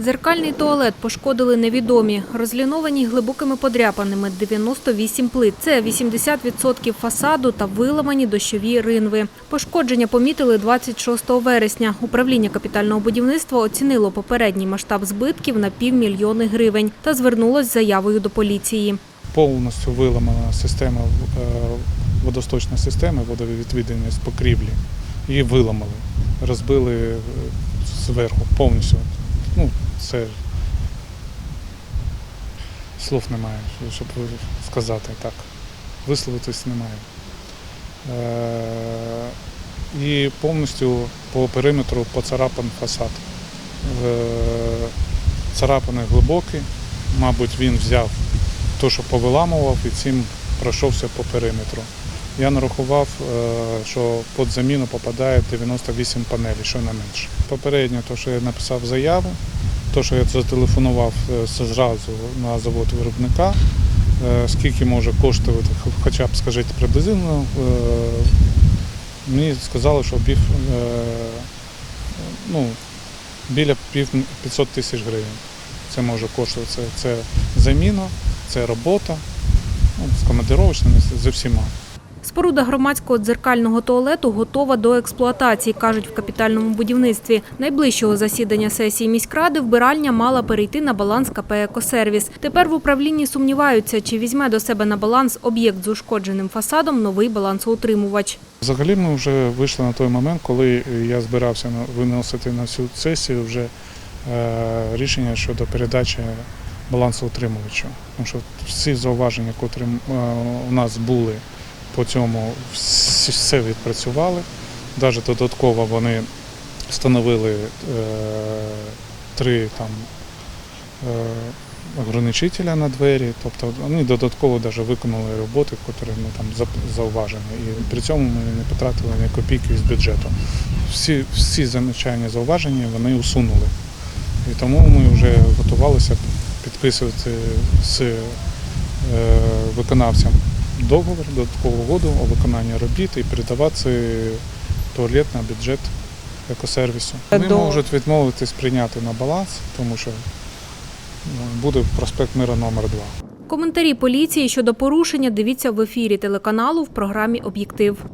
Дзеркальний туалет пошкодили невідомі. Розліновані глибокими подряпаними 98 плит. Це 80% фасаду та виламані дощові ринви. Пошкодження помітили 26 вересня. Управління капітального будівництва оцінило попередній масштаб збитків на півмільйони гривень та звернулось з заявою до поліції. повністю виламана система е, водосточна система водовідведення з покрівлі. Її виламали, розбили е, зверху повністю. Ну, це слов немає, щоб сказати так. Висловитись немає. Е, І повністю по периметру поцарапан фасад. Е, Царапини глибокі, мабуть, він взяв те, що повиламував, і цим пройшовся по периметру. Я нарахував, е, що під заміну попадає 98 панелей, що не менше. Попередньо, те, що я написав заяву, те, що я зателефонував е, зразу на завод виробника, е, скільки може коштувати, хоча б скажіть приблизно, мені сказали, що е, ну, біля 500 тисяч гривень. Це може коштувати. Це, це заміна, це робота ну, з командировочними, з- всіма. Споруда громадського дзеркального туалету готова до експлуатації, кажуть в капітальному будівництві. Найближчого засідання сесії міськради вбиральня мала перейти на баланс КП «Екосервіс». Тепер в управлінні сумніваються, чи візьме до себе на баланс об'єкт з ушкодженим фасадом новий балансоутримувач. Взагалі ми вже вийшли на той момент, коли я збирався виносити на цю сесію вже е, рішення щодо передачі балансоутримувачу. Тому що всі зауваження, котрі е, у нас були по цьому, все відпрацювали. Навіть додатково вони встановили е, три там. Е, ограничителя на двері, тобто вони додатково даже виконали роботи, які ми там зауважені. І при цьому ми не потратили ні копійки з бюджету. Всі, всі замічання зауваження вони усунули. І тому ми вже готувалися підписувати з е, виконавцем договір, додаткову угоду о виконанні робіт і передавати туалет на бюджет екосервісу. Вони можуть відмовитись прийняти на баланс, тому що ну, буде проспект Мира номер 2. Коментарі поліції щодо порушення дивіться в ефірі телеканалу в програмі «Об'єктив».